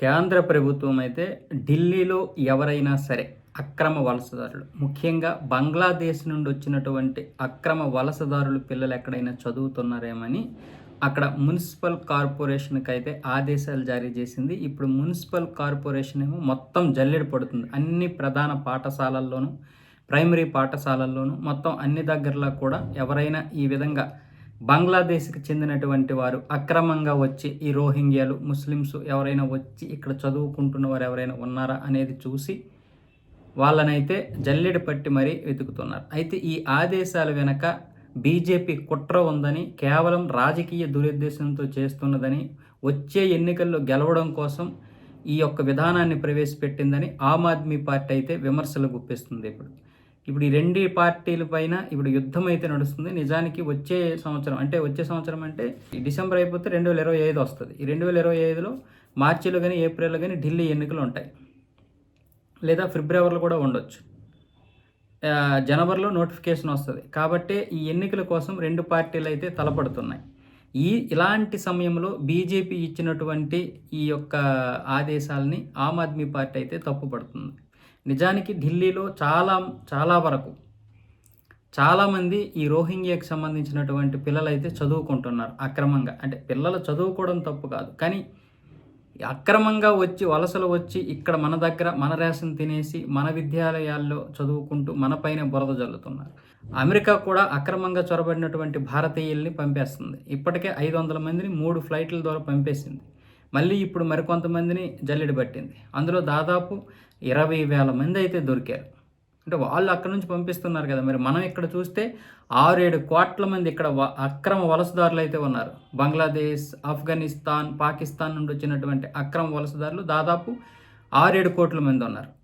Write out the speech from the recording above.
కేంద్ర ప్రభుత్వం అయితే ఢిల్లీలో ఎవరైనా సరే అక్రమ వలసదారులు ముఖ్యంగా బంగ్లాదేశ్ నుండి వచ్చినటువంటి అక్రమ వలసదారులు పిల్లలు ఎక్కడైనా చదువుతున్నారేమని అక్కడ మున్సిపల్ కార్పొరేషన్కి అయితే ఆదేశాలు జారీ చేసింది. ఇప్పుడు మున్సిపల్ కార్పొరేషన్ ఏమో మొత్తం జల్లెడ పడుతుంది. అన్ని ప్రధాన పాఠశాలల్లోనూ ప్రైమరీ పాఠశాలల్లోనూ మొత్తం అన్ని దగ్గరలో కూడా ఎవరైనా ఈ విధంగా బంగ్లాదేశ్కి చెందినటువంటి వారు అక్రమంగా వచ్చి ఈ రోహింగ్యాలు ముస్లిమ్స్ ఎవరైనా వచ్చి ఇక్కడ చదువుకుంటున్న వారు ఎవరైనా ఉన్నారా అనేది చూసి వాళ్ళనైతే జల్లెడ పట్టి మరీ వెతుకుతున్నారు. అయితే ఈ ఆదేశాలు వెనక బీజేపీ కుట్ర ఉందని కేవలం రాజకీయ దురుద్దేశంతో చేస్తున్నదని వచ్చే ఎన్నికల్లో గెలవడం కోసం ఈ యొక్క విధానాన్ని ప్రవేశపెట్టిందని ఆమ్ ఆద్మీ పార్టీ అయితే విమర్శలు గుప్పిస్తుంది ఇప్పుడు. ఇప్పుడు ఈ రెండు పార్టీల పైన ఇప్పుడు యుద్ధం అయితే నడుస్తుంది. నిజానికి వచ్చే సంవత్సరం అంటే వచ్చే సంవత్సరం అంటే ఈ డిసెంబర్ అయిపోతే రెండు వేల ఇరవై ఐదు వస్తుంది. ఈ రెండు వేల ఇరవై ఐదులో మార్చిలో కానీ ఏప్రిల్లో కానీ ఢిల్లీ ఎన్నికలు ఉంటాయి. లేదా ఫిబ్రవరిలో కూడా ఉండొచ్చు. జనవరిలో నోటిఫికేషన్ వస్తుంది. కాబట్టి ఈ ఎన్నికల కోసం రెండు పార్టీలు అయితే తలపడుతున్నాయి. ఈ ఇలాంటి సమయంలో బీజేపీ ఇచ్చినటువంటి ఈ యొక్క ఆదేశాలని ఆమ్ ఆద్మీ పార్టీ అయితే తప్పుపడుతుంది. నిజానికి ఢిల్లీలో చాలా చాలా వరకు చాలామంది ఈ రోహింగ్యాకి సంబంధించినటువంటి పిల్లలు అయితే చదువుకుంటున్నారు అక్రమంగా. అంటే పిల్లలు చదువుకోవడం తప్పు కాదు. కానీ అక్రమంగా వచ్చి వలసలు వచ్చి ఇక్కడ మన దగ్గర మన రేషన్ తినేసి మన విద్యాలయాల్లో చదువుకుంటూ మన పైన బురద జల్లుతున్నారు. అమెరికా కూడా అక్రమంగా చొరబడినటువంటి భారతీయుల్ని పంపేస్తుంది. ఇప్పటికే ఐదు వందల మందిని మూడు ఫ్లైట్ల ద్వారా పంపేసింది. మళ్ళీ ఇప్పుడు మరికొంతమందిని జల్లెడ పట్టింది. అందులో దాదాపు ఇరవై వేల మంది అయితే దొరికారు. అంటే వాళ్ళు అక్కడ నుంచి పంపిస్తున్నారు కదా మరి మనం ఇక్కడ చూస్తే ఆరేడు కోట్ల మంది ఇక్కడ వ- అక్రమ వలసదారులు అయితే ఉన్నారు. బంగ్లాదేశ్ ఆఫ్ఘనిస్తాన్ పాకిస్తాన్ నుండి వచ్చినటువంటి అక్రమ వలసదారులు దాదాపు ఆరేడు కోట్ల మంది ఉన్నారు.